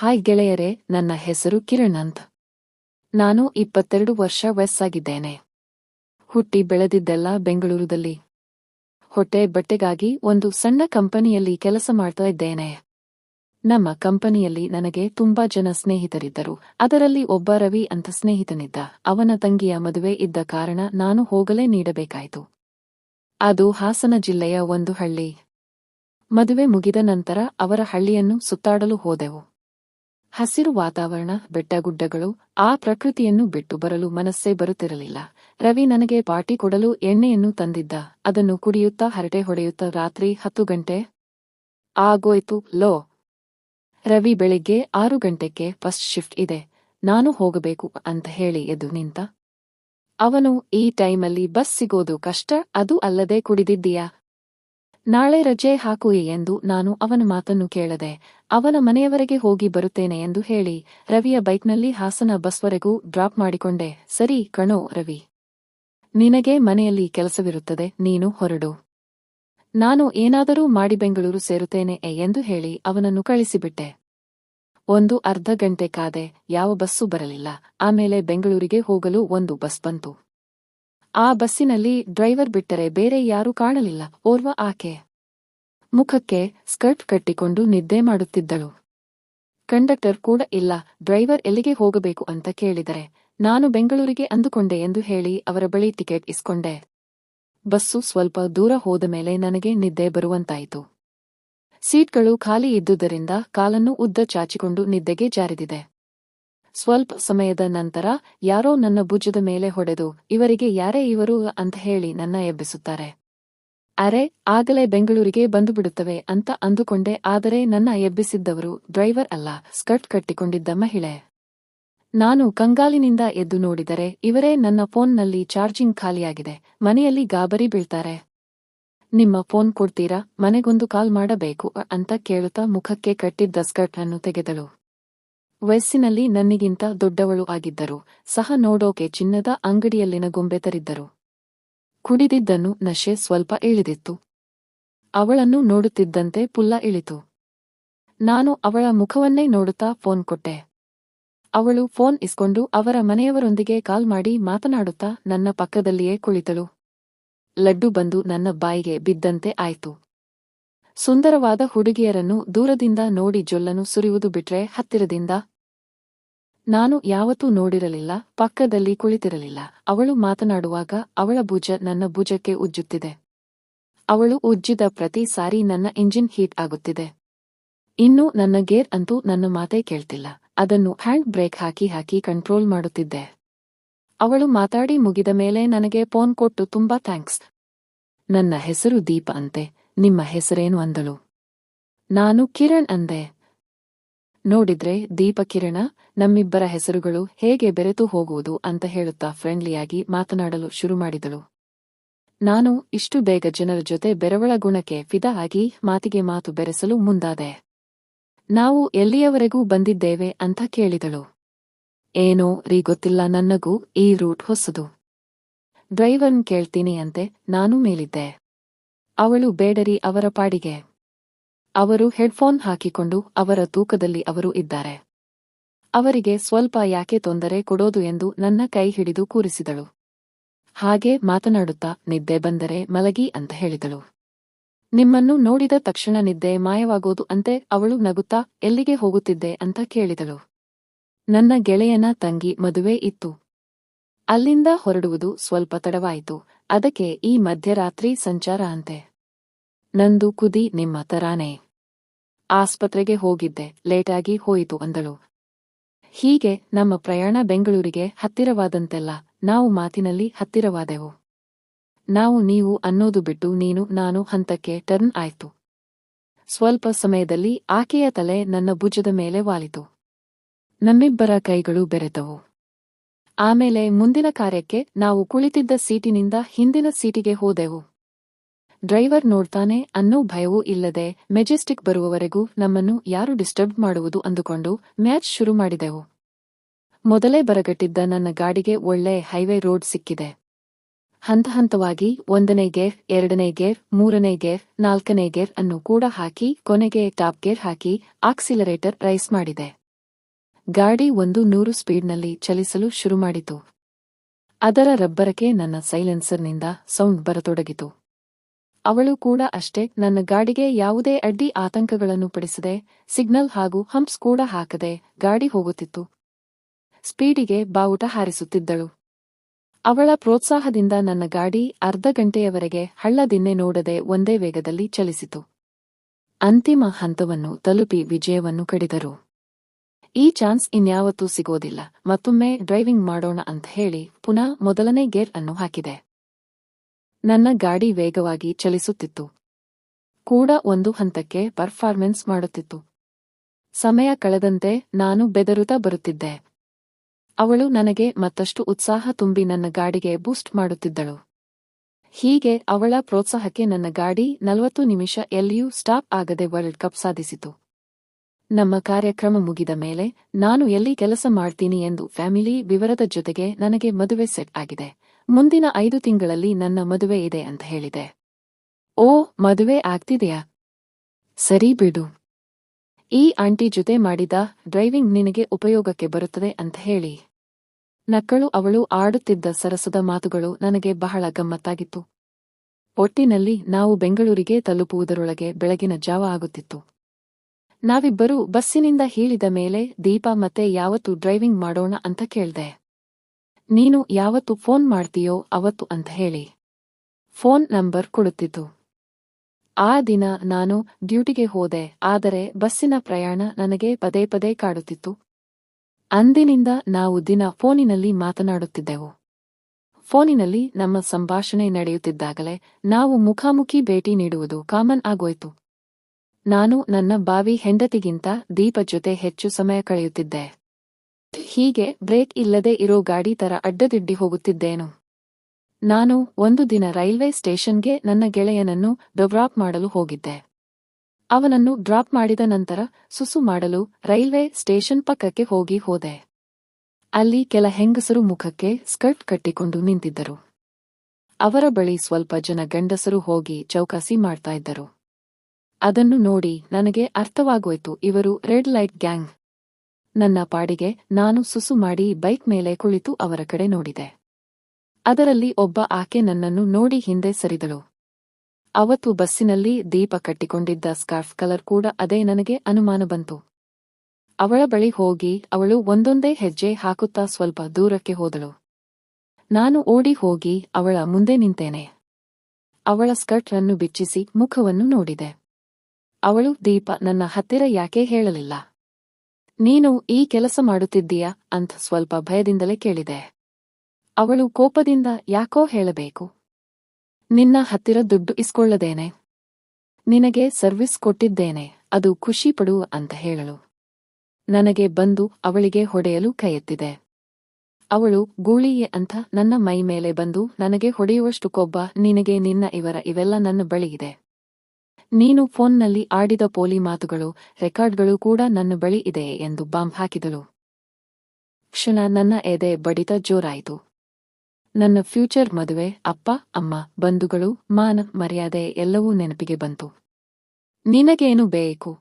Hi ಗೆಳೆಯರೇ, ನನ್ನ ಹೆಸರು ಕಿರಣ್ ಅಂತ ನಾನು ಇಪ್ಪತ್ತೆರಡು ವರ್ಷ ವಯಸ್ಸಾಗಿದ್ದೇನೆ. ಹುಟ್ಟಿ ಬೆಳೆದಿದ್ದೆಲ್ಲ ಬೆಂಗಳೂರುದಲ್ಲಿ. ಹೊಟ್ಟೆ ಬಟ್ಟೆಗಾಗಿ ಒಂದು ಸಣ್ಣ ಕಂಪನಿಯಲ್ಲಿ ಕೆಲಸ ಮಾಡ್ತಾ ಇದ್ದೇನೆ. ನಮ್ಮ ಕಂಪನಿಯಲ್ಲಿ ನನಗೆ ತುಂಬಾ ಜನ ಸ್ನೇಹಿತರಿದ್ದರು. ಅದರಲ್ಲಿ ಒಬ್ಬ ರವಿ ಅಂತ ಸ್ನೇಹಿತನಿದ್ದ. ಅವನ ತಂಗಿಯ ಮದುವೆ ಇದ್ದ ಕಾರಣ ನಾನು ಹೋಗಲೇ ನೀಡಬೇಕಾಯಿತು. ಅದು ಹಾಸನ ಜಿಲ್ಲೆಯ ಒಂದು ಹಳ್ಳಿ. ಮದುವೆ ಮುಗಿದ ನಂತರ ಅವರ ಹಳ್ಳಿಯನ್ನು ಸುತ್ತಾಡಲು ಹೋದೆವು. ಹಸಿರು ವಾತಾವರಣ ಬೆಟ್ಟಗುಡ್ಡಗಳು ಆ ಪ್ರಕೃತಿಯನ್ನು ಬಿಟ್ಟು ಬರಲು ಮನಸ್ಸೇ ಬರುತ್ತಿರಲಿಲ್ಲ. ರವಿ ನನಗೆ ಪಾರ್ಟಿ ಕೊಡಲು ಎಣ್ಣೆಯನ್ನು ತಂದಿದ್ದ. ಅದನ್ನು ಕುಡಿಯುತ್ತಾ ಹರಟೆ ಹೊಡೆಯುತ್ತಾ ರಾತ್ರಿ ಹತ್ತು ಗಂಟೆ ಆಗೋಯ್ತು. ಲೋ. ರವಿ ಬೆಳಿಗ್ಗೆ ಆರು ಗಂಟೆಗೆ ಫಸ್ಟ್ ಶಿಫ್ಟ್ ಇದೆ. ನಾನು ಹೋಗಬೇಕು ಅಂತ ಹೇಳಿ ಎದ್ದು ನಿಂತ. ಅವನು, ಈ ಟೈಮಲ್ಲಿ ಬಸ್ ಸಿಗೋದು ಕಷ್ಟ, ಅದು ಅಲ್ಲದೆ ಕುಡಿದಿದ್ದೀಯಾ? ನಾಳೆ ರಜೆ ಹಾಕು ಎಂದು ನಾನು ಅವನ ಮಾತನ್ನು ಕೇಳದೆ ಅವನ ಮನೆಯವರೆಗೆ ಹೋಗಿ ಬರುತ್ತೇನೆ ಎಂದು ಹೇಳಿ ರವಿಯ ಬೈಕ್ನಲ್ಲಿ ಹಾಸನ ಬಸ್ವರೆಗೂ ಡ್ರಾಪ್ ಮಾಡಿಕೊಂಡೆ. ಸರಿ ಕಣೋ ರವಿ. ನಿನಗೆ ಮನೆಯಲ್ಲಿ ಕೆಲಸವಿರುತ್ತದೆ, ನೀನು ಹೊರಡು. ನಾನು ಏನಾದರೂ ಮಾಡಿ ಬೆಂಗಳೂರು ಸೇರುತ್ತೇನೆ ಎಂದು ಹೇಳಿ ಅವನನ್ನು ಕಳಿಸಿಬಿಟ್ಟೆ. ಒಂದು ಅರ್ಧ ಗಂಟೆ ಕಾದೆ, ಯಾವ ಬಸ್ಸು ಬರಲಿಲ್ಲ. ಆಮೇಲೆ ಬೆಂಗಳೂರಿಗೆ ಹೋಗಲು ಒಂದು ಬಸ್ ಬಂತು. ಆ ಬಸ್ಸಿನಲ್ಲಿ ಡ್ರೈವರ್ ಬಿಟ್ಟರೆ ಬೇರೆ ಯಾರೂ ಕಾಣಲಿಲ್ಲ. ಓರ್ವ ಆಕೆ. ಮುಖಕ್ಕೆ ಸ್ಕರ್ಟ್ ಕಟ್ಟಿಕೊಂಡು ನಿದ್ದೆ ಮಾಡುತ್ತಿದ್ದಳು. ಕಂಡಕ್ಟರ್ ಕೂಡ ಇಲ್ಲ, ಡ್ರೈವರ್ ಎಲ್ಲಿಗೆ ಹೋಗಬೇಕು ಅಂತ ಕೇಳಿದರೆ, ನಾನು ಬೆಂಗಳೂರಿಗೆ ಅಂದುಕೊಂಡೆ ಎಂದು ಹೇಳಿ ಅವರ ಬಳಿ ಟಿಕೆಟ್ ಇಸ್ಕೊಂಡೆ. ಬಸ್ಸು ಸ್ವಲ್ಪ ದೂರ ಹೋದ ಮೇಲೆ ನನಗೆ ನಿದ್ದೆ ಬರುವಂತಾಯಿತು. ಸೀಟ್ಗಳು ಖಾಲಿ ಇದ್ದುದರಿಂದ ಕಾಲನ್ನು ಉದ್ದ ಚಾಚಿಕೊಂಡು ನಿದ್ದೆಗೆ ಜಾರಿದಿದೆ. ಸ್ವಲ್ಪ ಸಮಯದ ನಂತರ ಯಾರೋ ನನ್ನ ಭುಜದ ಮೇಲೆ ಹೊಡೆದು, ಇವರಿಗೆ ಯಾರೇ ಇವರು? ಅಂತ ಹೇಳಿ ನನ್ನ ಎಬ್ಬಿಸುತ್ತಾರೆ. ಅರೆ, ಆಗಲೇ ಬೆಂಗಳೂರಿಗೆ ಬಂದು ಬಿಡುತ್ತವೆ ಅಂತ ಅಂದುಕೊಂಡೆ, ಆದರೆ ನನ್ನ ಎಬ್ಬಿಸಿದ್ದವರು ಡ್ರೈವರ್ ಅಲ್ಲ, ಸ್ಕರ್ಟ್ ಕಟ್ಟಿಕೊಂಡಿದ್ದ ಮಹಿಳೆ. ನಾನು ಕಂಗಾಲಿನಿಂದ ಎದ್ದು ನೋಡಿದರೆ, ಇವರೇ ನನ್ನ ಫೋನ್ನಲ್ಲಿ ಚಾರ್ಜಿಂಗ್ ಖಾಲಿಯಾಗಿದೆ, ಮನೆಯಲ್ಲಿ ಗಾಬರಿ ಬೀಳ್ತಾರೆ. ನಿಮ್ಮ ಫೋನ್ ಕೊಡ್ತೀರಾ, ಮನೆಗೊಂದು ಕಾಲ್ ಮಾಡಬೇಕು ಅಂತ ಕೇಳುತ್ತಾ ಮುಖಕ್ಕೆ ಕಟ್ಟಿದ್ದ ಸ್ಕರ್ಟ್ ಅನ್ನು ತೆಗೆದಳು. ವಯಸ್ಸಿನಲ್ಲಿ ನನ್ನಿಗಿಂತ ದೊಡ್ಡವಳು ಆಗಿದ್ದರು, ಸಹ ನೋಡೋಕೆ ಚಿನ್ನದ ಅಂಗಡಿಯಲ್ಲಿನ ಗೊಂಬೆ ತರಿದ್ದರು. ಕುಡಿದಿದ್ದನ್ನು ನಶೆ ಸ್ವಲ್ಪ ಇಳಿದಿತ್ತು. ಅವಳನ್ನು ನೋಡುತ್ತಿದ್ದಂತೆ ಪುಲ್ಲ ಇಳಿತು. ನಾನು ಅವಳ ಮುಖವನ್ನೇ ನೋಡುತ್ತಾ ಫೋನ್ ಕೊಟ್ಟೆ. ಅವಳು ಫೋನ್ ಇಸ್ಕೊಂಡು ಅವರ ಮನೆಯವರೊಂದಿಗೆ ಕಾಲ್ ಮಾಡಿ ಮಾತನಾಡುತ್ತಾ ನನ್ನ ಪಕ್ಕದಲ್ಲಿಯೇ ಕುಳಿತಳು. ಲಡ್ಡು ಬಂದು ನನ್ನ ಬಾಯಿಗೆ ಬಿದ್ದಂತೆ ಆಯಿತು. ಸುಂದರವಾದ ಹುಡುಗಿಯರನ್ನು ದೂರದಿಂದ ನೋಡಿ ಜೊಲ್ಲನು ಸುರಿಯುವುದು ಬಿಟ್ರೆ ಹತ್ತಿರದಿಂದ ನಾನು ಯಾವತ್ತೂ ನೋಡಿರಲಿಲ್ಲ, ಪಕ್ಕದಲ್ಲಿ ಕುಳಿತಿರಲಿಲ್ಲ. ಅವಳು ಮಾತನಾಡುವಾಗ ಅವಳ ಭುಜ ನನ್ನ ಭುಜಕ್ಕೆ ಉಜ್ಜುತ್ತಿದೆ. ಅವಳು ಉಜ್ಜಿದ ಪ್ರತಿ ಸಾರಿ ನನ್ನ ಇಂಜಿನ್ ಹೀಟ್ ಆಗುತ್ತಿದೆ. ಇನ್ನು ನನ್ನ ಗೇರ್ ಅಂತೂ ನನ್ನ ಮಾತೇ ಕೇಳ್ತಿಲ್ಲ. ಅದನ್ನು ಹ್ಯಾಂಡ್ ಬ್ರೇಕ್ ಹಾಕಿ ಹಾಕಿ ಕಂಟ್ರೋಲ್ ಮಾಡುತ್ತಿದ್ದೆ. ಅವಳು ಮಾತಾಡಿ ಮುಗಿದ ಮೇಲೆ ನನಗೆ ಫೋನ್ ಕೊಟ್ಟು ತುಂಬಾ ಥ್ಯಾಂಕ್ಸ್. ನನ್ನ ಹೆಸರು ದೀಪ ಅಂತೆ, ನಿಮ್ಮ ಹೆಸರೇನು ಅಂದಳು. ನಾನು ಕಿರಣ್ ಅಂದೆ. ನೋಡಿದ್ರೆ ದೀಪಕಿರಣ, ನಮ್ಮಿಬ್ಬರ ಹೆಸರುಗಳು ಹೇಗೆ ಬೆರೆತು ಹೋಗುವುದು ಅಂತ ಹೇಳುತ್ತಾ ಫ್ರೆಂಡ್ಲಿಯಾಗಿ ಮಾತನಾಡಲು ಶುರು ಮಾಡಿದಳು. ನಾನು ಇಷ್ಟು ಬೇಗ ಜನರ ಜೊತೆ ಬೆರವಳ ಗುಣಕ್ಕೆ ಫಿದಾ ಆಗಿ ಮಾತಿಗೆ ಮಾತು ಬೆರೆಸಲು ಮುಂದಾದೆ. ನಾವು ಎಲ್ಲಿಯವರೆಗೂ ಬಂದಿದ್ದೇವೆ ಅಂತ ಕೇಳಿದಳು. ಏನೋ ರೀ ಗೊತ್ತಿಲ್ಲ ನನ್ನಗೂ ಈ ರೂಟ್ ಹೊಸದು. ಡ್ರೈವರ್ನ್ ಕೇಳ್ತೀನಿ ಅಂತೆ ನಾನು ಮೇಲಿದ್ದೆ. ಅವಳು ಬೇಡರಿ ಅವರ ಪಾಡಿಗೆ. ಅವರು ಹೆಡ್ಫೋನ್ ಹಾಕಿಕೊಂಡು ಅವರ ತೂಕದಲ್ಲಿ ಅವರು ಇದ್ದಾರೆ. ಅವರಿಗೆ ಸ್ವಲ್ಪ ಯಾಕೆ ತೊಂದರೆ ಕೊಡೋದು ಎಂದು ನನ್ನ ಕೈ ಹಿಡಿದು ಕೂರಿಸಿದಳು. ಹಾಗೆ ಮಾತನಾಡುತ್ತಾ ನಿದ್ದೆ ಬಂದರೆ ಮಲಗಿ ಅಂತ ಹೇಳಿದಳು. ನಿಮ್ಮನ್ನು ನೋಡಿದ ತಕ್ಷಣ ನಿದ್ದೆ ಮಾಯವಾಗೋದು ಅಂತೆ ಅವಳು ನಗುತ್ತಾ ಎಲ್ಲಿಗೆ ಹೋಗುತ್ತಿದ್ದೆ ಅಂತ ಕೇಳಿದಳು. ನನ್ನ ಗೆಳೆಯನ ತಂಗಿ ಮದುವೆ ಇತ್ತು. ಅಲ್ಲಿಂದ ಹೊರಡುವುದು ಸ್ವಲ್ಪ ತಡವಾಯಿತು. ಅದಕ್ಕೆ ಈ ಮಧ್ಯರಾತ್ರಿ ಸಂಚಾರ ಅಂತೆ. ನಂದು ಕುದಿ ನಿಮ್ಮ ತರಾನೇ. ಆಸ್ಪತ್ರೆಗೆ ಹೋಗಿದ್ದೆ. ಲೇಟಾಗಿ ಹೋಯಿತು ಅಂದಳು. ಹೀಗೆ ನಮ್ಮ ಪ್ರಯಾಣ ಬೆಂಗಳೂರಿಗೆ ಹತ್ತಿರವಾದಂತೆಲ್ಲ ನಾವು ಮಾತಿನಲ್ಲಿ ಹತ್ತಿರವಾದೆವು. ನಾವು ನೀವು ಅನ್ನೋದು ಬಿಟ್ಟು ನೀನು ನಾನು ಹಂತಕ್ಕೆ ಟರ್ನ್ ಆಯ್ತು. ಸ್ವಲ್ಪ ಸಮಯದಲ್ಲಿ ಆಕೆಯ ತಲೆ ನನ್ನ ಭುಜದ ಮೇಲೆ ವಾಲಿತು. ನಮ್ಮಿಬ್ಬರ ಕೈಗಳು ಬೆರೆತವು. ಆಮೇಲೆ ಮುಂದಿನ ಕಾರ್ಯಕ್ಕೆ ನಾವು ಕುಳಿತಿದ್ದ ಸೀಟಿನಿಂದ ಹಿಂದಿನ ಸೀಟಿಗೆ ಹೋದೆವು. ಡ್ರೈವರ್ ನೋಡ್ತಾನೆ ಅನ್ನೋ ಭಯವೂ ಇಲ್ಲದೆ ಮೆಜೆಸ್ಟಿಕ್ ಬರುವವರೆಗೂ ನಮ್ಮನ್ನು ಯಾರು ಡಿಸ್ಟರ್ಬ್ ಮಾಡುವುದು ಅಂದುಕೊಂಡು ಮ್ಯಾಚ್ ಶುರು ಮಾಡಿದೆವು. ಮೊದಲೇ ಬರಗಟ್ಟಿದ್ದ ನನ್ನ ಗಾಡಿಗೆ ಒಳ್ಳೆ ಹೈವೇ ರೋಡ್ ಸಿಕ್ಕಿದೆ. ಹಂತ ಹಂತವಾಗಿ ಒಂದನೇ ಗೇರ್, ಎರಡನೇ ಗೇರ್, ಮೂರನೇ ಗೇರ್, ನಾಲ್ಕನೇ ಗೇರ್ ಅನ್ನು ಕೂಡ ಹಾಕಿ ಕೊನೆಗೆ ಟಾಪ್ ಗೇರ್ ಹಾಕಿ ಆಕ್ಸಿಲರೇಟರ್ ರೈಸ್ ಮಾಡಿದೆ. ಗಾಡಿ ಒಂದು ನೂರು ಸ್ಪೀಡ್ನಲ್ಲಿ ಚಲಿಸಲು ಶುರು ಮಾಡಿತು. ಅದರ ರಬ್ಬರಕ್ಕೆ ನನ್ನ ಸೈಲೆನ್ಸರ್ನಿಂದ ಸೌಂಡ್ ಬರತೊಡಗಿತು. ಅವಳು ಕೂಡ ಅಷ್ಟೇ, ನನ್ನ ಗಾಡಿಗೆ ಯಾವುದೇ ಅಡ್ಡಿ ಆತಂಕಗಳನ್ನು ಪಡಿಸದೆ, ಸಿಗ್ನಲ್ ಹಾಗೂ ಹಂಪ್ಸ್ ಕೂಡ ಹಾಕದೆ ಗಾಡಿ ಹೋಗುತ್ತಿತ್ತು. ಸ್ಪೀಡಿಗೆ ಬಾವುಟ ಹಾರಿಸುತ್ತಿದ್ದಳು. ಅವಳ ಪ್ರೋತ್ಸಾಹದಿಂದ ನನ್ನ ಗಾಡಿ ಅರ್ಧ ಗಂಟೆಯವರೆಗೆ ಹಳ್ಳದಿನ್ನೆ ನೋಡದೆ ಒಂದೇ ವೇಗದಲ್ಲಿ ಚಲಿಸಿತು. ಅಂತಿಮ ಹಂತವನ್ನು ತಲುಪಿ ವಿಜಯವನ್ನು ಕಡಿದರು. ಈ ಚಾನ್ಸ್ ಇನ್ಯಾವತ್ತೂ ಸಿಗೋದಿಲ್ಲ, ಮತ್ತೊಮ್ಮೆ ಡ್ರೈವಿಂಗ್ ಮಾಡೋಣ ಅಂತ ಹೇಳಿ ಪುನಃ ಮೊದಲನೇ ಗೇರ್ ಅನ್ನು ಹಾಕಿದೆ. ನನ್ನ ಗಾಡಿ ವೇಗವಾಗಿ ಚಲಿಸುತ್ತಿತ್ತು. ಕೂಡ ಒಂದು ಹಂತಕ್ಕೆ ಪರ್ಫಾರ್ಮೆನ್ಸ್ ಮಾಡುತ್ತಿತ್ತು. ಸಮಯ ಕಳೆದಂತೆ ನಾನು ಬೆದರುತ್ತಾ ಬರುತ್ತಿದ್ದೆ. ಅವಳು ನನಗೆ ಮತ್ತಷ್ಟು ಉತ್ಸಾಹ ತುಂಬಿ ನನ್ನ ಗಾಡಿಗೆ ಬೂಸ್ಟ್ ಮಾಡುತ್ತಿದ್ದಳು. ಹೀಗೆ ಅವಳ ಪ್ರೋತ್ಸಾಹಕ್ಕೆ ನನ್ನ ಗಾಡಿ ನಲವತ್ತು ನಿಮಿಷ ಎಲ್ಲಿಯೂ ಸ್ಟಾಪ್ ಆಗದೆ ವರ್ಲ್ಡ್ ಕಪ್ ಸಾಧಿಸಿತು. ನಮ್ಮ ಕಾರ್ಯಕ್ರಮ ಮುಗಿದ ಮೇಲೆ ನಾನು ಎಲ್ಲಿ ಕೆಲಸ ಮಾಡ್ತೀನಿ ಎಂದು ಫ್ಯಾಮಿಲಿ ವಿವರದ ಜೊತೆಗೆ ನನಗೆ ಮದುವೆ ಸೆಟ್ ಆಗಿದೆ. ಮುಂದಿನ ಐದು ತಿಂಗಳಲ್ಲಿ ನನ್ನ ಮದುವೆ ಇದೆ ಅಂತ ಹೇಳಿದೆ. ಓ, ಮದುವೆ ಆಗ್ತಿದೆಯಾ? ಸರಿ ಬಿಡು. ಈ ಆಂಟಿ ಜೊತೆ ಮಾಡಿದ ಡ್ರೈವಿಂಗ್ ನಿನಗೆ ಉಪಯೋಗಕ್ಕೆ ಬರುತ್ತದೆ ಅಂತ ಹೇಳಿ. ನಕ್ಕಳು ಅವಳು ಆಡುತ್ತಿದ್ದ ಸರಸದ ಮಾತುಗಳು ನನಗೆ ಬಹಳ ಗಮ್ಮತ್ತಾಗಿತ್ತು. ಒಟ್ಟಿನಲ್ಲಿ ನಾವು ಬೆಂಗಳೂರಿಗೆ ತಲುಪುವುದರೊಳಗೆ ಬೆಳಗಿನ ಜಾವ ಆಗುತ್ತಿತ್ತು. ನಾವಿಬ್ಬರೂ ಬಸ್ಸಿನಿಂದ ಹೀಳಿದ ಮೇಲೆ ದೀಪಾ ಮತ್ತೆ ಯಾವತ್ತು ಡ್ರೈವಿಂಗ್ ಮಾಡೋಣ ಅಂತ ಕೇಳ್ದೆ. ನೀನು ಯಾವತ್ತು ಫೋನ್ ಮಾಡ್ತೀಯೋ ಅವತ್ತು ಅಂತ ಹೇಳಿ. ಫೋನ್ ನಂಬರ್ ಕೊಡುತ್ತಿತ್ತು ಆ ದಿನ ನಾನು ಡ್ಯೂಟಿಗೆ ಹೋದೆ, ಆದರೆ ಬಸ್ಸಿನ ಪ್ರಯಾಣ ನನಗೆ ಪದೇ ಪದೇ ಕಾಡುತ್ತಿತ್ತು. ಅಂದಿನಿಂದ ನಾವು ದಿನ ಫೋನಿನಲ್ಲಿ ಮಾತನಾಡುತ್ತಿದ್ದೆವು. ಫೋನಿನಲ್ಲಿ ನಮ್ಮ ಸಂಭಾಷಣೆ ನಡೆಯುತ್ತಿದ್ದಾಗಲೇ ನಾವು ಮುಖಾಮುಖಿ ಭೇಟಿ ನೀಡುವುದು ಕಾಮನ್ ಆಗೋಯ್ತು. ನಾನು ನನ್ನ ಬಾವಿ ಹೆಂಡತಿಗಿಂತ ದೀಪ ಜೊತೆ ಹೆಚ್ಚು ಸಮಯ ಕಳೆಯುತ್ತಿದ್ದೆ. ಹೀಗೆ ಬ್ರೇಕ್ ಇಲ್ಲದೆ ಇರೋ ಗಾಡಿ ತರ ಅಡ್ಡದಿಡ್ಡಿ ಹೋಗುತ್ತಿದ್ದೇನು. ನಾನು ಒಂದು ದಿನ ರೈಲ್ವೆ ಸ್ಟೇಷನ್ಗೆ ನನ್ನ ಗೆಳೆಯನನ್ನು ಡ್ರಾಪ್ ಮಾಡಲು ಹೋಗಿದ್ದೆ. ಅವನನ್ನು ಡ್ರಾಪ್ ಮಾಡಿದ ನಂತರ ಸುಸು ಮಾಡಲು ರೈಲ್ವೆ ಸ್ಟೇಷನ್ ಪಕ್ಕಕ್ಕೆ ಹೋಗಿ ಹೋದೆ. ಅಲ್ಲಿ ಕೆಲ ಹೆಂಗಸರು ಮುಖಕ್ಕೆ ಸ್ಕರ್ಟ್ ಕಟ್ಟಿಕೊಂಡು ನಿಂತಿದ್ದರು. ಅವರ ಬಳಿ ಸ್ವಲ್ಪ ಜನ ಗಂಡಸರು ಹೋಗಿ ಚೌಕಾಸಿ ಮಾಡ್ತಾ ಇದ್ದರು. ಅದನ್ನು ನೋಡಿ ನನಗೆ ಅರ್ಥವಾಗೋಯ್ತು ಇವರು ರೆಡ್ ಲೈಟ್ ಗ್ಯಾಂಗ್. ನನ್ನ ಪಾಡಿಗೆ ನಾನು ಸುಸು ಮಾಡಿ ಬೈಕ್ ಮೇಲೆ ಕುಳಿತು ಅವರ ಕಡೆ ನೋಡಿದೆ. ಅದರಲ್ಲಿ ಒಬ್ಬ ಆಕೆ ನನ್ನನ್ನು ನೋಡಿ ಹಿಂದೆ ಸರಿದಳು. ಅವತ್ತು ಬಸ್ಸಿನಲ್ಲಿ ದೀಪ ಕಟ್ಟಿಕೊಂಡಿದ್ದ ಸ್ಕಾರ್ಫ್ ಕಲರ್ ಕೂಡ ಅದೇ ನನಗೆ ಅನುಮಾನ ಬಂತು. ಅವಳ ಬಳಿ ಹೋಗಿ ಅವಳು ಒಂದೊಂದೇ ಹೆಜ್ಜೆ ಹಾಕುತ್ತಾ ಸ್ವಲ್ಪ ದೂರಕ್ಕೆ ಹೋದಳು. ನಾನು ಓಡಿ ಹೋಗಿ ಅವಳ ಮುಂದೆ ನಿಂತೇನೆ. ಅವಳ ಸ್ಕರ್ಟ್ ಅನ್ನು ಬಿಚ್ಚಿಸಿ ಮುಖವನ್ನು ನೋಡಿದೆ. ಅವಳು, ದೀಪ, ನನ್ನ ಹತ್ತಿರ ಯಾಕೆ ಹೇಳಲಿಲ್ಲ? ನೀನು ಈ ಕೆಲಸ ಮಾಡುತ್ತಿದ್ದೀಯಾ ಅಂತ ಸ್ವಲ್ಪ ಭಯದಿಂದಲೇ ಕೇಳಿದೆ. ಅವಳು ಕೋಪದಿಂದ ಯಾಕೋ ಹೇಳಬೇಕು. ನಿನ್ನ ಹತ್ತಿರ ದುಡ್ಡು ಇಸ್ಕೊಳ್ಳದೇನೆ. ನಿನಗೆ ಸರ್ವಿಸ್ ಕೊಟ್ಟಿದ್ದೇನೆ, ಅದು ಖುಷಿಪಡು ಅಂತ ಹೇಳಳು ನನಗೆ ಬಂದು ಅವಳಿಗೆ ಹೊಡೆಯಲು ಕೈಯೆತ್ತಿದೆ. ಅವಳು ಗೂಳಿಯೆ ಅಂತ ನನ್ನ ಮೈ ಮೇಲೆ ಬಂದು ನನಗೆ ಹೊಡೆಯುವಷ್ಟು ಕೊಬ್ಬ ನಿನಗೆ ನಿನ್ನ ಇವರ ಇವೆಲ್ಲ ನನ್ನ ಬಳಿ ಇದೆ. ನೀನು ಫೋನ್ನಲ್ಲಿ ಆಡಿದ ಪೋಲಿ ಮಾತುಗಳು, ರೆಕಾರ್ಡ್ಗಳು ಕೂಡ ನನ್ನ ಬಳಿ ಇದೆ ಎಂದು ಬಾಂಬ್ ಹಾಕಿದಳು. ಕ್ಷಣ ನನ್ನ ಎದೆ ಬಡಿತ ಜೋರಾಯಿತು. ನನ್ನ ಫ್ಯೂಚರ್ ಮದುವೆ, ಅಪ್ಪ, ಅಮ್ಮ, ಬಂಧುಗಳು, ಮಾನ, ಮರ್ಯಾದೆ ಎಲ್ಲವೂ ನೆನಪಿಗೆ ಬಂತು. ನಿನಗೇನು ಬೇಕು?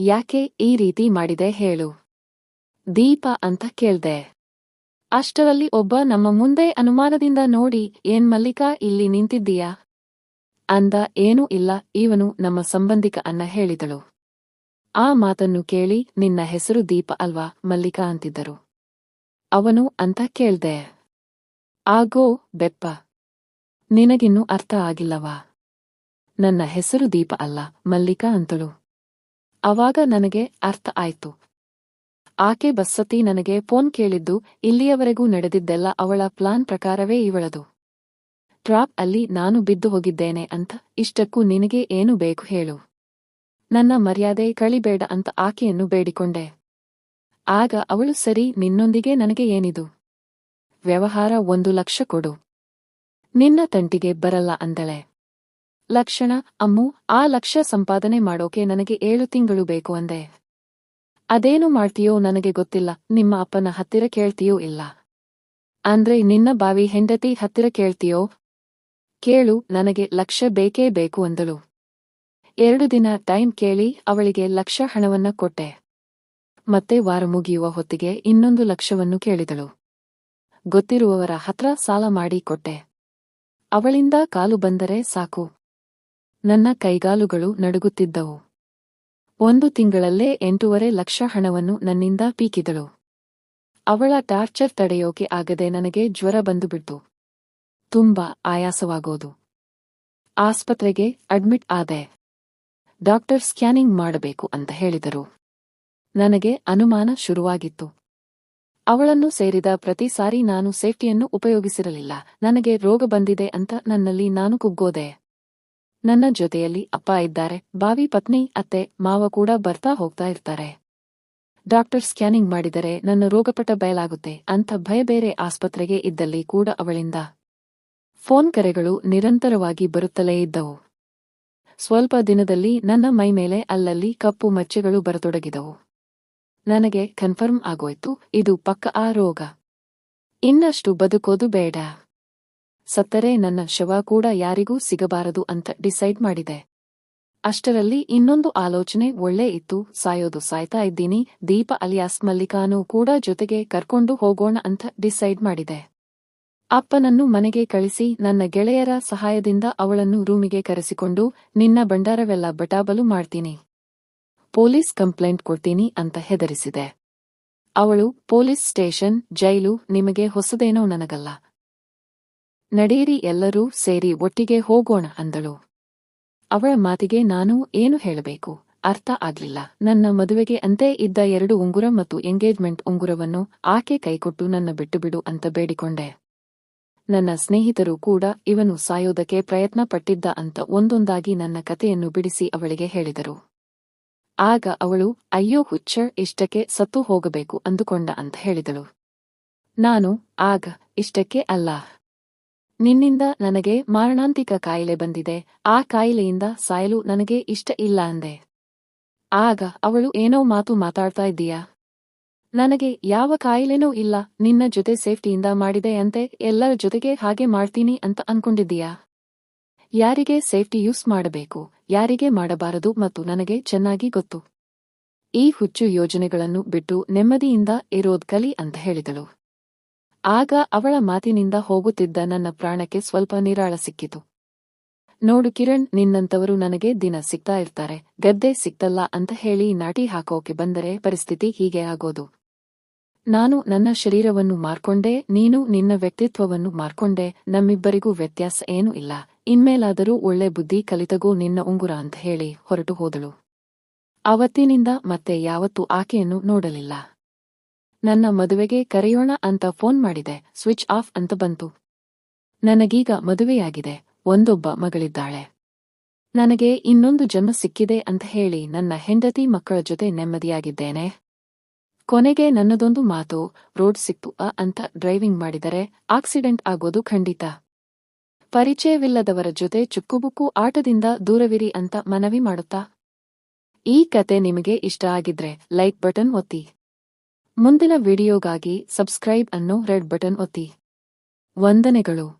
ಯಾಕೆ ಈ ರೀತಿ ಮಾಡಿದೆ ಹೇಳು. ದೀಪ ಅಂತ ಕೇಳ್ದೆ. ಅಷ್ಟರಲ್ಲಿ ಒಬ್ಬ ನಮ್ಮ ಮುಂದೆ ಅನುಮಾನದಿಂದ ನೋಡಿ, ಏನ್ ಮಲ್ಲಿಕಾ ಇಲ್ಲಿ ನಿಂತಿದ್ದೀಯಾ? ಅಂದ, ಏನೂ ಇಲ್ಲ, ಇವನು ನಮ್ಮ ಸಂಬಂಧಿಕ ಅನ್ನ ಹೇಳಿದಳು. ಆ ಮಾತನ್ನು ಕೇಳಿ ನಿನ್ನ ಹೆಸರು ದೀಪ ಅಲ್ವಾ? ಮಲ್ಲಿಕಾ ಅಂತಿದ್ದರು. ಅವನು ಅಂತ ಕೇಳ್ದೆ. ಆಗೋ, ಬೆಪ್ಪ. ನಿನಗಿನ್ನೂ ಅರ್ಥ ಆಗಿಲ್ಲವಾ? ನನ್ನ ಹೆಸರು ದೀಪ ಅಲ್ಲ, ಮಲ್ಲಿಕಾ ಅಂತಳು. ಅವಾಗ ನನಗೆ ಅರ್ಥ ಆಯ್ತು. ಆಕೆ ಬಸ್ಸತಿ ನನಗೆ ಫೋನ್ ಕೇಳಿದ್ದು, ಇಲ್ಲಿಯವರೆಗೂ ನಡೆದಿದ್ದೆಲ್ಲ ಅವಳ ಪ್ಲಾನ್ ಪ್ರಕಾರವೇ ಇವಳದು. ಟ್ರಾಪ್ ಅಲ್ಲಿ ನಾನು ಬಿದ್ದು ಹೋಗಿದ್ದೇನೆ ಅಂತ ಇಷ್ಟಕ್ಕೂ ನಿನಗೆ ಏನು ಬೇಕು ಹೇಳು. ನನ್ನ ಮರ್ಯಾದೆ ಕಳಿಬೇಡ ಅಂತ ಆಕೆಯನ್ನು ಬೇಡಿಕೊಂಡೆ. ಆಗ ಅವಳು, ಸರಿ, ನಿನ್ನೊಂದಿಗೆ ನನಗೆ ಏನಿದು? ವ್ಯವಹಾರ ಒಂದು ಲಕ್ಷ ಕೊಡು. ನಿನ್ನ ತಂಟಿಗೆ ಬರಲ್ಲ ಅಂದಳೆ. ಲಕ್ಷಣ, ಅಮ್ಮು, ಆ ಲಕ್ಷ ಸಂಪಾದನೆ ಮಾಡೋಕೆ ನನಗೆ ಏಳು ತಿಂಗಳು ಬೇಕು ಅಂದೆ. ಅದೇನು ಮಾಡ್ತೀಯೋ ನನಗೆ ಗೊತ್ತಿಲ್ಲ, ನಿಮ್ಮ ಅಪ್ಪನ ಹತ್ತಿರ ಕೇಳ್ತೀಯೋ ಇಲ್ಲ. ಅಂದ್ರೆ ನಿನ್ನ ಬಾವಿ ಹೆಂಡತಿ ಹತ್ತಿರ ಕೇಳ್ತೀಯೋ ಕೇಳು, ನನಗೆ ಲಕ್ಷ ಬೇಕೇ ಬೇಕು ಅಂದಳು. ಎರಡು ದಿನ ಟೈಮ್ ಕೇಳಿ ಅವಳಿಗೆ ಲಕ್ಷ ಹಣವನ್ನ ಕೊಟ್ಟೆ. ಮತ್ತೆ ವಾರ ಮುಗಿಯುವ ಹೊತ್ತಿಗೆ ಇನ್ನೊಂದು ಲಕ್ಷವನ್ನು ಕೇಳಿದಳು. ಗೊತ್ತಿರುವವರ ಹತ್ರ ಸಾಲ ಮಾಡಿ ಕೊಟ್ಟೆ. ಅವಳಿಂದ ಕಾಲು ಬಂದರೆ ಸಾಕು. ನನ್ನ ಕೈಗಾಲುಗಳು ನಡುಗುತ್ತಿದ್ದವು. ಒಂದು ತಿಂಗಳಲ್ಲೇ ಎಂಟೂವರೆ ಲಕ್ಷ ಹಣವನ್ನು ನನ್ನಿಂದ ಪೀಕಿದಳು. ಅವಳ ಟಾರ್ಚರ್ ತಡೆಯೋಕೆ ಆಗದೆ ನನಗೆ ಜ್ವರ ಬಂದುಬಿಡ್ತು. ತುಂಬಾ ಆಯಾಸವಾಗೋದು. ಆಸ್ಪತ್ರೆಗೆ ಅಡ್ಮಿಟ್ ಆದೆ. ಡಾಕ್ಟರ್ ಸ್ಕ್ಯಾನಿಂಗ್ ಮಾಡಬೇಕು ಅಂತ ಹೇಳಿದರು. ನನಗೆ ಅನುಮಾನ ಶುರುವಾಗಿತ್ತು. ಅವಳನ್ನು ಸೇರಿದ ಪ್ರತಿ ಸಾರಿ ನಾನು ಸೇಫ್ಟಿಯನ್ನು ಉಪಯೋಗಿಸಿರಲಿಲ್ಲ. ನನಗೆ ರೋಗ ಬಂದಿದೆ ಅಂತ ನನ್ನಲ್ಲಿ ನಾನು ಕುಗ್ಗೋದೆ. ನನ್ನ ಜೊತೆಯಲ್ಲಿ ಅಪ್ಪ ಇದ್ದಾರೆ. ಬಾವಿ ಪತ್ನಿ, ಅತ್ತೆ, ಮಾವ ಕೂಡ ಬರ್ತಾ ಹೋಗ್ತಾ ಇರ್ತಾರೆ. ಡಾಕ್ಟರ್ ಸ್ಕ್ಯಾನಿಂಗ್ ಮಾಡಿದರೆ ನನ್ನ ರೋಗಪಟ ಬಯಲಾಗುತ್ತೆ. ಅಂತ ಭಯ ಬೇರೆ ಆಸ್ಪತ್ರೆಗೆ ಇದ್ದಲ್ಲಿ ಕೂಡ ಅವಳಿಂದ. ಫೋನ್ ಕರೆಗಳು ನಿರಂತರವಾಗಿ ಬರುತ್ತಲೇ ಇದ್ದವು. ಸ್ವಲ್ಪ ದಿನದಲ್ಲಿ ನನ್ನ ಮೈಮೇಲೆ ಅಲ್ಲಲ್ಲಿ ಕಪ್ಪು ಮಚ್ಚೆಗಳು ಬರತೊಡಗಿದವು. ನನಗೆ ಕನ್ಫರ್ಮ್ ಆಗೋಯ್ತು, ಇದು ಪಕ್ಕ ಆ ರೋಗ. ಇನ್ನಷ್ಟು ಬದುಕೋದು ಬೇಡ. ಸತ್ತರೆ ನನ್ನ ಶವ ಕೂಡ ಯಾರಿಗೂ ಸಿಗಬಾರದು ಅಂತ ಡಿಸೈಡ್ ಮಾಡಿದೆ. ಅಷ್ಟರಲ್ಲಿ ಇನ್ನೊಂದು ಆಲೋಚನೆ ಒಳ್ಳೆ ಇತ್ತು, ಸಾಯೋದು ಸಾಯ್ತಾ ಇದ್ದೀನಿ, ದೀಪ ಅಲಿಯಾಸ್ ಮಲ್ಲಿಕಾನೂ ಕೂಡ ಜೊತೆಗೆ ಕರ್ಕೊಂಡು ಹೋಗೋಣ ಅಂತ ಡಿಸೈಡ್ ಮಾಡಿದೆ. ಅಪ್ಪನನ್ನು ಮನೆಗೆ ಕಳಿಸಿ ನನ್ನ ಗೆಳೆಯರ ಸಹಾಯದಿಂದ ಅವಳನ್ನು ರೂಮಿಗೆ ಕರೆಸಿಕೊಂಡು ನಿನ್ನ ಬಂಡಾರವೆಲ್ಲ ಬಟಾಬಲು ಮಾಡ್ತೀನಿ. ಪೊಲೀಸ್ ಕಂಪ್ಲೇಂಟ್ ಕೊಡ್ತೀನಿ ಅಂತ ಹೆದರಿಸಿದೆ. ಅವಳು, ಪೊಲೀಸ್ ಸ್ಟೇಷನ್, ಜೈಲು, ನಿಮಗೆ ಹೊಸದೇನೋ ನನಗಲ್ಲ. ನಡೆಯಿರಿ ಎಲ್ಲರೂ ಸೇರಿ ಒಟ್ಟಿಗೆ ಹೋಗೋಣ ಅಂದಳು. ಅವಳ ಮಾತಿಗೆ ನಾನು ಏನು ಹೇಳಬೇಕು? ಅರ್ಥ ಆಗ್ಲಿಲ್ಲ. ನನ್ನ ಮದುವೆಗೆ ಅಂತೆ ಇದ್ದ ಎರಡು ಉಂಗುರ ಮತ್ತು ಎಂಗೇಜ್ಮೆಂಟ್ ಉಂಗುರವನ್ನು ಆಕೆ ಕೈಕೊಟ್ಟು ನನ್ನ ಬಿಟ್ಟುಬಿಡು ಅಂತ ಬೇಡಿಕೊಂಡೆ. ನನ್ನ ಸ್ನೇಹಿತರು ಕೂಡ ಇವನು ಸಾಯೋದಕ್ಕೆ ಪ್ರಯತ್ನ ಪಟ್ಟಿದ್ದ ಅಂತ ಒಂದೊಂದಾಗಿ ನನ್ನ ಕತೆಯನ್ನು ಬಿಡಿಸಿ ಅವಳಿಗೆ ಹೇಳಿದರು. ಆಗ ಅವಳು, ಅಯ್ಯೋ ಹುಚ್ಚ ಇಷ್ಟಕ್ಕೆ ಸತ್ತು ಹೋಗಬೇಕು ಅಂದುಕೊಂಡ ಅಂತ ಹೇಳಿದಳು. ನಾನು, ಆಗ, ಇಷ್ಟಕ್ಕೆ ಅಲ್ಲ. ನಿನ್ನಿಂದ ನನಗೆ ಮಾರಣಾಂತಿಕ ಕಾಯಿಲೆ ಬಂದಿದೆ. ಆ ಕಾಯಿಲೆಯಿಂದ ಸಾಯಲು ನನಗೆ ಇಷ್ಟ ಇಲ್ಲ ಅಂದೆ. ಆಗ ಅವಳು ಏನೋ ಮಾತು ಮಾತಾಡ್ತಾ ಇದ್ದೀಯಾ? ನನಗೆ ಯಾವ ಕಾಯಿಲೆನೂ ಇಲ್ಲ, ನಿನ್ನ ಜೊತೆ ಸೇಫ್ಟಿಯಿಂದ ಮಾಡಿದೆ ಅಂತೆ, ಎಲ್ಲರ ಜೊತೆಗೆ ಹಾಗೆ ಮಾಡ್ತೀನಿ ಅಂತ ಅನ್ಕೊಂಡಿದ್ದೀಯಾ? ಯಾರಿಗೆ ಸೇಫ್ಟಿ ಯೂಸ್ ಮಾಡಬೇಕು, ಯಾರಿಗೆ ಮಾಡಬಾರದು ಮತ್ತು ನನಗೆ ಚೆನ್ನಾಗಿ ಗೊತ್ತು? ಈ ಹುಚ್ಚು ಯೋಜನೆಗಳನ್ನು ಬಿಟ್ಟು ನೆಮ್ಮದಿಯಿಂದ ಇರೋದ್ ಕಲಿ ಅಂತ ಹೇಳಿದಳು. ಆಗ ಅವಳ ಮಾತಿನಿಂದ ಹೋಗುತ್ತಿದ್ದ ನನ್ನ ಪ್ರಾಣಕ್ಕೆ ಸ್ವಲ್ಪ ನಿರಾಳ ಸಿಕ್ಕಿತು. ನೋಡು ಕಿರಣ್, ನಿನ್ನಂತವರು ನನಗೆ ದಿನ ಸಿಗ್ತಾ ಇರ್ತಾರೆ, ಗದ್ದೆ ಸಿಕ್ತಲ್ಲ ಅಂತ ಹೇಳಿ ನಾಟಿ ಹಾಕೋಕೆ ಬಂದರೆ ಪರಿಸ್ಥಿತಿ ಹೀಗೆ ಆಗೋದು. ನಾನು ನನ್ನ ಶರೀರವನ್ನು ಮಾರ್ಕೊಂಡೆ, ನೀನು ನಿನ್ನ ವ್ಯಕ್ತಿತ್ವವನ್ನು ಮಾರ್ಕೊಂಡೆ, ನಮ್ಮಿಬ್ಬರಿಗೂ ವ್ಯತ್ಯಾಸ ಏನೂ ಇಲ್ಲ. ಇನ್ಮೇಲಾದರೂ ಒಳ್ಳೆ ಬುದ್ಧಿ ಕಲಿತಗೂ ನಿನ್ನ ಉಂಗುರ ಅಂತ ಹೇಳಿ ಹೊರಟು ಹೋದಳು. ಅವತ್ತಿನಿಂದ ಮತ್ತೆ ಯಾವತ್ತೂ ಆಕೆಯನ್ನು ನೋಡಲಿಲ್ಲ. ನನ್ನ ಮದುವೆಗೆ ಕರೆಯೋಣ ಅಂತ ಫೋನ್ ಮಾಡಿದೆ, ಸ್ವಿಚ್ ಆಫ್ ಅಂತ ಬಂತು. ನನಗೀಗ ಮದುವೆಯಾಗಿದೆ, ಒಂದೊಬ್ಬ ಮಗಳಿದ್ದಾಳೆ. ನನಗೆ ಇನ್ನೊಂದು ಜನ್ಮ ಸಿಕ್ಕಿದೆ ಅಂತ ಹೇಳಿ ನನ್ನ ಹೆಂಡತಿ ಮಕ್ಕಳ ಜೊತೆ ನೆಮ್ಮದಿಯಾಗಿದ್ದೇನೆ. ಕೊನೆಗೆ ನನ್ನದೊಂದು ಮಾತು, ರೋಡ್ ಸಿಕ್ತು ಅ, ಅಂತ ಡ್ರೈವಿಂಗ್ ಮಾಡಿದರೆ ಆಕ್ಸಿಡೆಂಟ್ ಆಗೋದು ಖಂಡಿತ. ಪರಿಚಯವಿಲ್ಲದವರ ಜೊತೆ ಚುಕ್ಕುಬುಕ್ಕು ಆಟದಿಂದ ದೂರವಿರಿ ಅಂತ ಮನವಿ ಮಾಡುತ್ತಾ? ಈ ಕತೆ ನಿಮಗೆ ಇಷ್ಟ ಆಗಿದ್ರೆ ಲೈಕ್ ಬಟನ್ ಒತ್ತಿ. ಮುಂದಿನ ವಿಡಿಯೋಗಾಗಿ ಸಬ್ಸ್ಕ್ರೈಬ್ ಅನ್ನು ರೆಡ್ ಬಟನ್ ಒತ್ತಿ. ವಂದನೆಗಳು.